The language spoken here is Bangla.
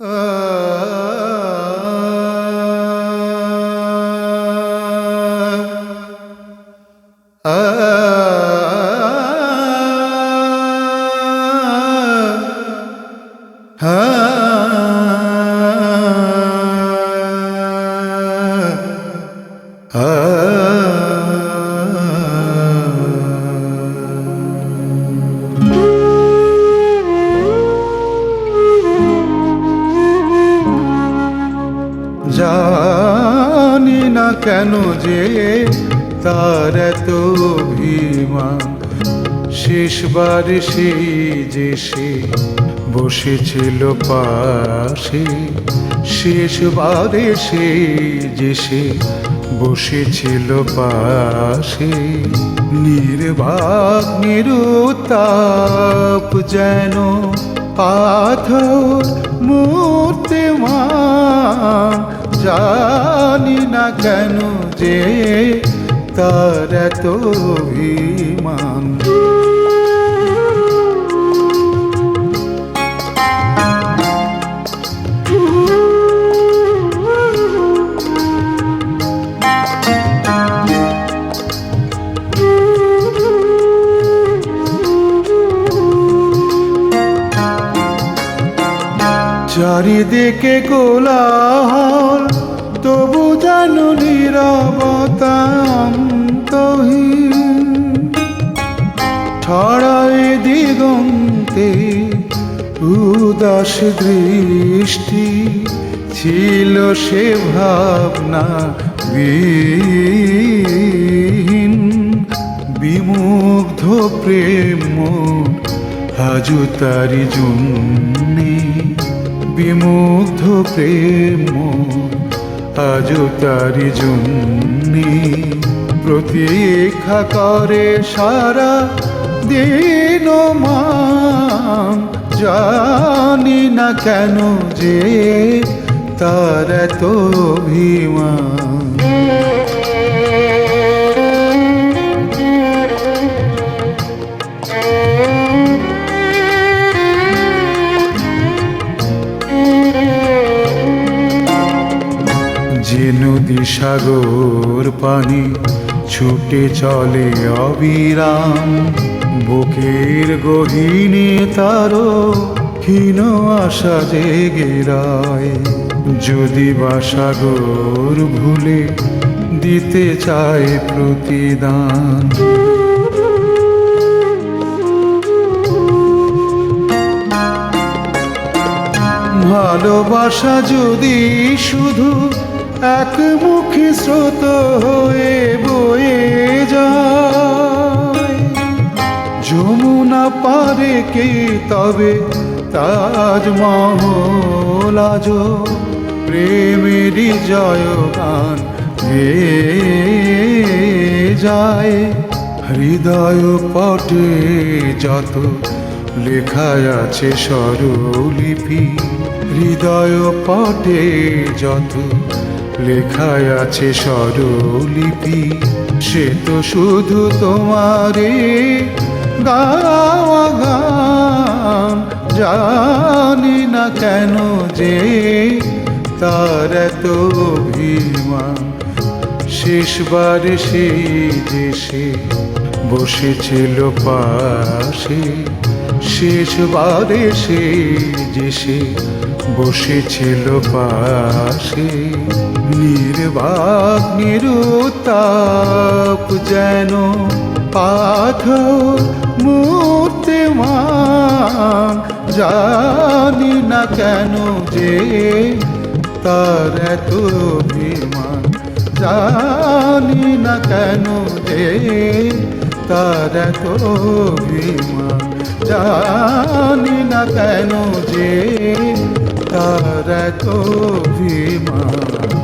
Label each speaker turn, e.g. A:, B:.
A: ஆ জানি না কেন যে তার এত অভিমান। শেষবার সেই যে সে বসেছিল পাশে, শেষবারে সেই যে সে বসেছিল পাশে। নির্বাক নিরুতাপ যেন পাথর মূর্তি মান জানি না কেন যে তার তো অভিমান। চারিদিকে কোলাহল, তবু যেন নিরবতান্তহীন। ছড়ায় দিগন্তে উদাস দৃষ্টি, ছিল সে ভাবনা বিহীন। বিমুগ্ধ প্রেম হাজু তারি জন্যে বিমুগ্ধ প্রেম আজও তারি জন্যে প্রতীক্ষা করে সারা দিন মা জানি না কেন যে তার তো অভিমান। সাগর পানি ছুটে চলে অবিরাম। বুকের গহিনে তারও ক্ষীণ আশা জেগে যদি বা সাগর ভুলে দিতে চায় প্রতিদান। ভালোবাসা যদি শুধু একমুখী স্রোত হয়ে বয়ে যায়। যমুনা পারে কে তবে তাজমহল আজ প্রেমেরই জয়গান গেয়ে যায়। হৃদয় পটে যত লেখায় আছে স্বরলিপি, হৃদয় পটে যত লেখায় আছে স্বরলিপি, সে তো শুধু তোমারে গাওয়া গান। জানি না কেন যে তার এত অভিমান। শেষবার সেই সে বসেছিল পাশে, শেষবারে সে যে সে বসেছিল পাশে। নির্বাক নিরুতাপ যেন পাথর মূর্তি মান জানি না কেন যে তার এত অভিমান জানি না কেন যে তার এত অভিমান জানি না কেন যে তার এত অভিমান